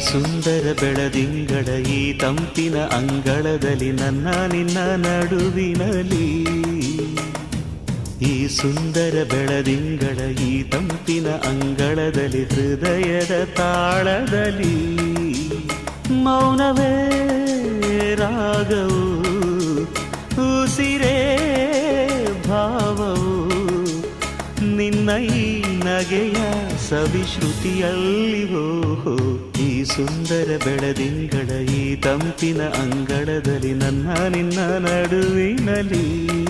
ಸುಂದರ ಬೆಳದಿಂಗಳ ಈ ತಂಪಿನ ಅಂಗಳದಲ್ಲಿ ನನ್ನ ನಿನ್ನ ನಡುವಿನಲಿ. ಈ ಸುಂದರ ಬೆಳದಿಂಗಳ ಈ ತಂಪಿನ ಅಂಗಳದಲ್ಲಿ ಹೃದಯದ ತಾಳದಲ್ಲಿ ಮೌನವೇ ರಾಗವು, ಉಸಿರೇ ಭಾವವು, ನಿನ್ನ ಈ ನಗೆಯ ಸವಿಶ್ರುತಿಯಲ್ಲಿ ಓಹೋ ಈ ಸುಂದರ ಬೆಳದಿಂಗಳ ಈ ತಂಪಿನ ಅಂಗಳದಲ್ಲಿ ನನ್ನ ನಿನ್ನ ನಡುವಿನಲ್ಲಿ.